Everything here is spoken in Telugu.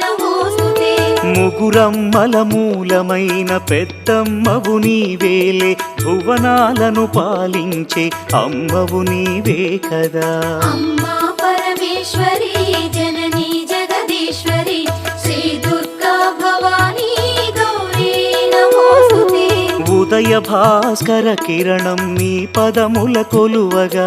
నమోస్తుతే ముగురమ్మల మూలమైన పెద్దమ్మవు నీవేలే భువనాలను పాలించే అమ్మవు నీవే కదా. అమ్మా ఉదయ భాస్కర కిరణం నీ పదముల కొలువగా.